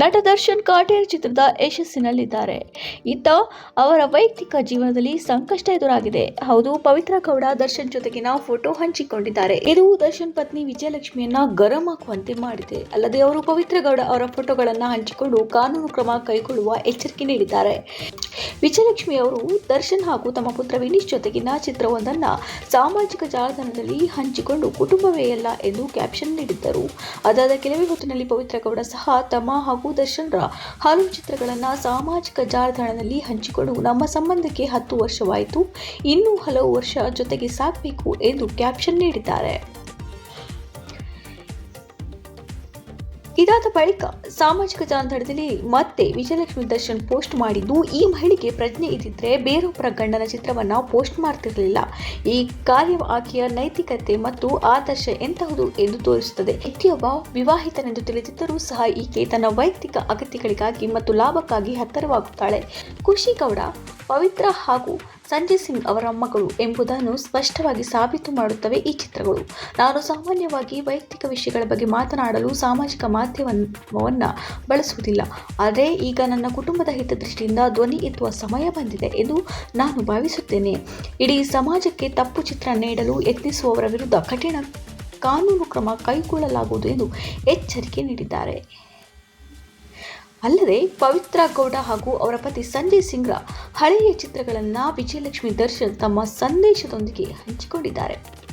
ನಟ ದರ್ಶನ್ ಕಾಟೇರ್ ಚಿತ್ರದ ಯಶಸ್ಸಿನಲ್ಲಿದ್ದಾರೆ. ಇತ್ತ ಅವರ ವೈಯಕ್ತಿಕ ಜೀವನದಲ್ಲಿ ಸಂಕಷ್ಟ ಎದುರಾಗಿದೆ. ಹೌದು, ಪವಿತ್ರ ಗೌಡ ದರ್ಶನ್ ಜೊತೆಗಿನ ಫೋಟೋ ಹಂಚಿಕೊಂಡಿದ್ದಾರೆ. ಇದು ದರ್ಶನ್ ಪತ್ನಿ ವಿಜಯಲಕ್ಷ್ಮಿಯನ್ನ ಗರಂ ಹಾಕುವಂತೆ ಮಾಡಿದೆ. ಅಲ್ಲದೆ ಅವರು ಪವಿತ್ರ ಗೌಡ ಅವರ ಫೋಟೋಗಳನ್ನು ಹಂಚಿಕೊಂಡು ಕಾನೂನು ಕ್ರಮ ಕೈಗೊಳ್ಳುವ ಎಚ್ಚರಿಕೆ ನೀಡಿದ್ದಾರೆ. ವಿಜಯಲಕ್ಷ್ಮಿ ಅವರು ದರ್ಶನ್ ಹಾಗೂ ತಮ್ಮ ಪುತ್ರ ವಿನೀಶ್ ಜೊತೆಗಿನ ಚಿತ್ರವೊಂದನ್ನ ಸಾಮಾಜಿಕ ಜಾಲತಾಣದಲ್ಲಿ ಹಂಚಿಕೊಂಡು ಕುಟುಂಬವೇ ಎಲ್ಲ ಎಂದು ಕ್ಯಾಪ್ಷನ್ ನೀಡಿದ್ದರು. ಅದಾದ ಕೆಲವೇ ಹೊತ್ತಿನಲ್ಲಿ ಪವಿತ್ರ ಗೌಡ ಸಹ ತಮ್ಮ ಹಾಗೂ ದರ್ಶನ್ರ ಹಲವು ಚಿತ್ರಗಳನ್ನು ಸಾಮಾಜಿಕ ಜಾಲತಾಣದಲ್ಲಿ ಹಂಚಿಕೊಂಡು ನಮ್ಮ ಸಂಬಂಧಕ್ಕೆ ಹತ್ತು ವರ್ಷವಾಯಿತು. ಇನ್ನೂ ಹಲವು ವರ್ಷ ಜೊತೆಗೆ ಸಾಕಬೇಕು ಎಂದು ಕ್ಯಾಪ್ಷನ್ ನೀಡಿದ್ದಾರೆ. ಇದಾದ ಬಳಿಕ ಸಾಮಾಜಿಕ ಜಾಲತಾಣದಲ್ಲಿ ಮತ್ತೆ ವಿಜಯಲಕ್ಷ್ಮಿ ದರ್ಶನ್ ಪೋಸ್ಟ್ ಮಾಡಿದ್ದು, ಈ ಮಹಿಳೆಗೆ ಪ್ರಜ್ಞೆ ಇದ್ದಿದ್ರೆ ಬೇರೊಬ್ಬರ ಗಂಡನ ಚಿತ್ರವನ್ನ ಪೋಸ್ಟ್ ಮಾಡ್ತಿರಲಿಲ್ಲ. ಈ ಕಾರ್ಯ ಆಕೆಯ ನೈತಿಕತೆ ಮತ್ತು ಆದರ್ಶ ಎಂತಹುದು ಎಂದು ತೋರಿಸುತ್ತದೆ. ವ್ಯಕ್ತಿಯೊಬ್ಬ ವಿವಾಹಿತನೆಂದು ತಿಳಿದಿದ್ದರೂ ಸಹ ಈಕೆ ತನ್ನ ವೈಯಕ್ತಿಕ ಅಗತ್ಯಗಳಿಗಾಗಿ ಮತ್ತು ಲಾಭಕ್ಕಾಗಿ ಹತ್ತರವಾಗುತ್ತಾಳೆ. ಖುಷಿ ಗೌಡ ಪವಿತ್ರ ಹಾಗೂ ಸಂಜಯ್ ಸಿಂಗ್ ಅವರ ಮಗಳು ಎಂಬುದನ್ನು ಸ್ಪಷ್ಟವಾಗಿ ಸಾಬೀತು ಮಾಡುತ್ತವೆ ಈ ಚಿತ್ರಗಳು. ನಾನು ಸಾಮಾನ್ಯವಾಗಿ ವೈಯಕ್ತಿಕ ವಿಷಯಗಳ ಬಗ್ಗೆ ಮಾತನಾಡಲು ಸಾಮಾಜಿಕ ಮಾಧ್ಯಮವನ್ನು ಬಳಸುವುದಿಲ್ಲ. ಆದರೆ ಈಗ ನನ್ನ ಕುಟುಂಬದ ಹಿತದೃಷ್ಟಿಯಿಂದ ಧ್ವನಿ ಎತ್ತುವ ಸಮಯ ಬಂದಿದೆ ಎಂದು ನಾನು ಭಾವಿಸುತ್ತೇನೆ. ಇಡೀ ಸಮಾಜಕ್ಕೆ ತಪ್ಪು ಚಿತ್ರ ನೀಡಲು ಯತ್ನಿಸುವವರ ವಿರುದ್ಧ ಕಠಿಣ ಕಾನೂನು ಕ್ರಮ ಕೈಗೊಳ್ಳಲಾಗುವುದು ಎಂದು ಎಚ್ಚರಿಕೆ ನೀಡಿದ್ದಾರೆ. ಅಲ್ಲದೆ ಪವಿತ್ರ ಗೌಡ ಹಾಗೂ ಅವರ ಪತಿ ಸಂಜಯ್ ಸಿಂಗ್ರ ಹಳೆಯ ಚಿತ್ರಗಳನ್ನು ವಿಜಯಲಕ್ಷ್ಮಿ ದರ್ಶನ್ ತಮ್ಮ ಸಂದೇಶದೊಂದಿಗೆ ಹಂಚಿಕೊಂಡಿದ್ದಾರೆ.